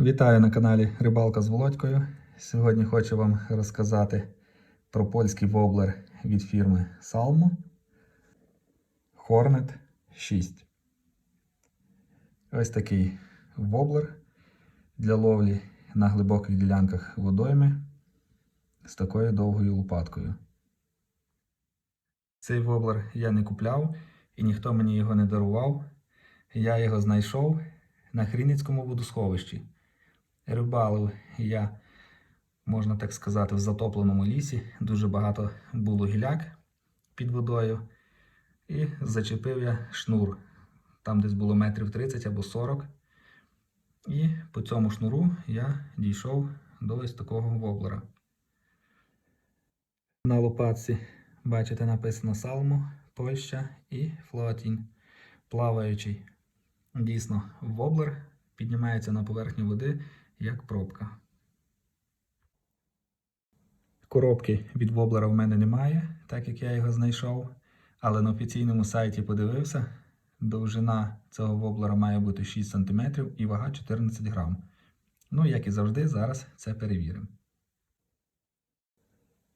Вітаю на каналі Рибалка з Володькою. Сьогодні хочу вам розказати про польський воблер від фірми Salmo Hornet 6. Ось такий воблер для ловлі на глибоких ділянках водойми з такою довгою лопаткою. Цей воблер я не купляв і ніхто мені його не дарував. Я його знайшов на Хріницькому водосховищі. Рибалив я, можна так сказати, в затопленому лісі. Дуже багато було гіляк під водою. І зачепив я шнур. Там десь було метрів 30 або 40. І по цьому шнуру я дійшов до ось такого воблера. На лопатці, бачите, написано Салмо, Польща і Флотінь, плаваючий. Дійсно, воблер піднімається на поверхню води як пробка. Коробки від воблера в мене немає, так як я його знайшов. Але на офіційному сайті подивився. Довжина цього воблера має бути 6 см і вага 14 грам. Ну, як і завжди, зараз це перевіримо.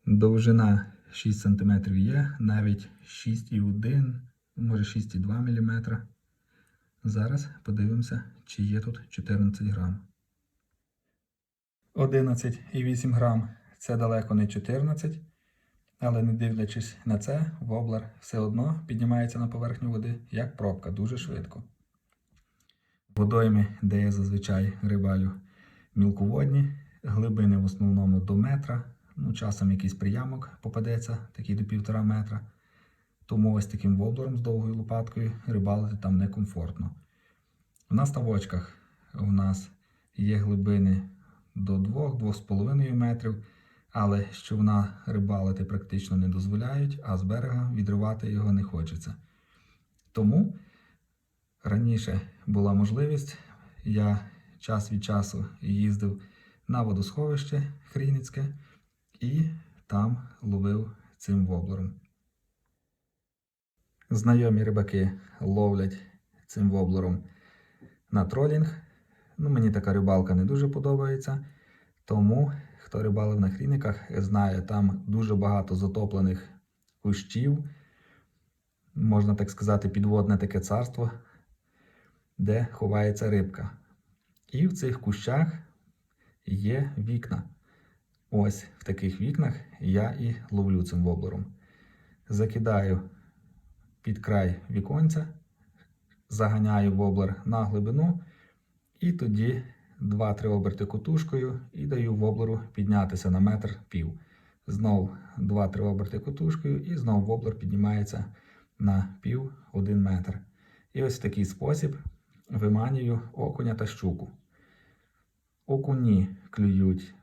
Довжина 6 см є, навіть 6,1, може 6,2 мм. Зараз подивимося, чи є тут 14 грам. 11,8 грам це далеко не 14, але не дивлячись на це, воблер все одно піднімається на поверхню води як пробка дуже швидко. Водойми, де я зазвичай рибалю мілководні, глибини в основному до метра, ну часом якийсь приямок попадеться, такий до півтора метра. Тому ось таким воблером з довгою лопаткою рибалити там некомфортно. На ставочках у нас є глибини до 2-2,5 метрів, але з рибалити практично не дозволяють, а з берега відривати його не хочеться. Тому раніше була можливість, я час від часу їздив на водосховище Хріницьке і там ловив цим воблером. Знайомі рибаки ловлять цим воблером на тролінг. Ну, Мені така рибалка не дуже подобається. Тому, хто рибалив на хріниках, знає, там дуже багато затоплених кущів, можна так сказати, підводне таке царство, де ховається рибка. І в цих кущах є вікна. Ось в таких вікнах я і ловлю цим воблером. Закидаю під край віконця, заганяю воблер на глибину. І тоді 2-3 оберти котушкою і даю воблеру піднятися на метр пів. Знов 2-3 оберти котушкою, і знов воблер піднімається на пів один метр. І ось в такий спосіб виманюю окуня та щуку. Окуні клюють.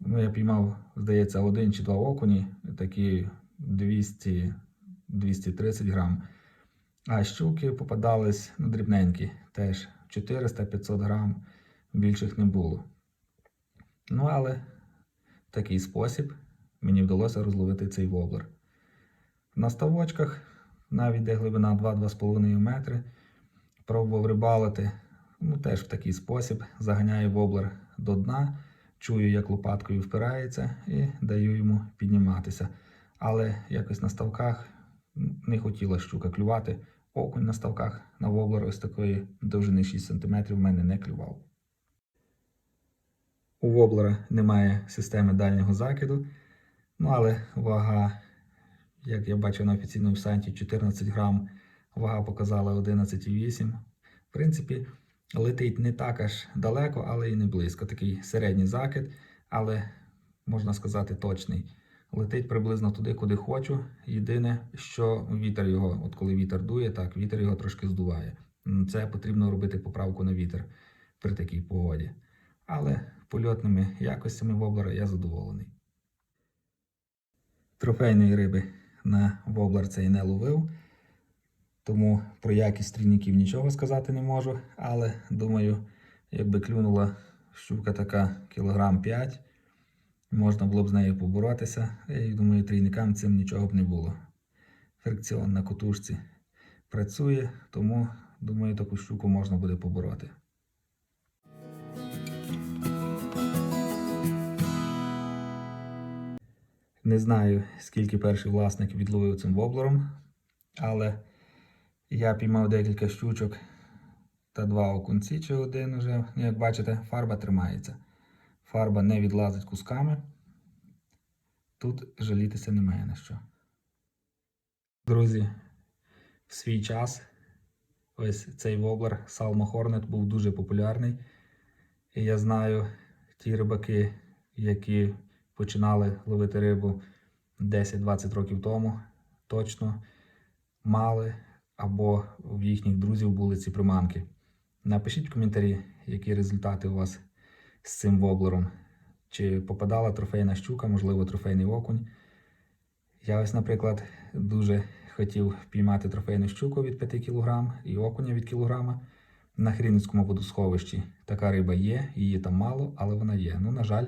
Ну, я піймав, здається, один чи два окуні, такі 200-230 грам. А щуки попадались ну, дрібненькі теж. 400-500 грам, більших не було. Ну, але в такий спосіб мені вдалося розловити цей воблер. На ставочках, навіть де глибина 2-2,5 метри, пробував рибалити, ну теж в такий спосіб заганяю воблер до дна, чую, як лопаткою впирається, і даю йому підніматися. Але якось на ставках не хотіла щука клювати. Окунь на ставках на воблер ось такої довжини 6 см в мене не клював. У воблера немає системи дальнього закиду. Ну, але вага, як я бачив на офіційному сайті, 14 грам, вага показала 11,8. В принципі, летить не так аж далеко, але і не близько. Такий середній закид, але можна сказати точний. Летить приблизно туди, куди хочу. Єдине, що вітер його, от коли вітер дує, так, вітер його трошки здуває. Це потрібно робити поправку на вітер при такій погоді. Але польотними якостями воблера я задоволений. Трофейної риби на воблер цей не ловив, тому про якість стрільників нічого сказати не можу. Але думаю, якби клюнула щука така кілограм 5 Можна було б з нею поборотися. і думаю, трійникам цим нічого б не було. Фрикціон на котушці працює, тому, думаю, таку щуку можна буде побороти. Не знаю, скільки перший власник відловив цим воблером, але я піймав декілька щучок та два окунці чи один уже. Як бачите, фарба тримається. Фарба не відлазить кусками. Тут жалітися немає на що. Друзі, в свій час ось цей воблер Salmo Hornet був дуже популярний. І я знаю ті рибаки, які починали ловити рибу 10-20 років тому, точно мали або в їхніх друзів були ці приманки. Напишіть в коментарі, які результати у вас з цим воблером. Чи попадала трофейна щука, можливо, трофейний окунь. Я ось, наприклад, дуже хотів піймати трофейну щуку від 5 кг і окуня від кілограма на Хрінницькому водосховищі. Така риба є, її там мало, але вона є. Ну, на жаль,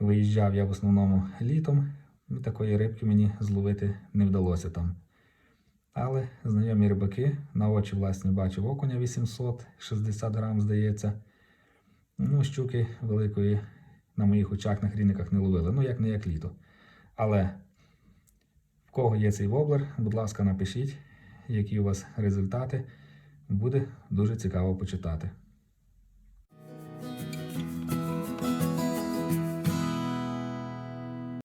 виїжджав я в основному літом, і такої рибки мені зловити не вдалося там. Але знайомі рибаки на очі власне бачив окуня 860 грам, здається. Ну, щуки великої на моїх очах на хріниках не ловили. Ну, як не як літо. Але в кого є цей воблер, будь ласка, напишіть, які у вас результати. Буде дуже цікаво почитати.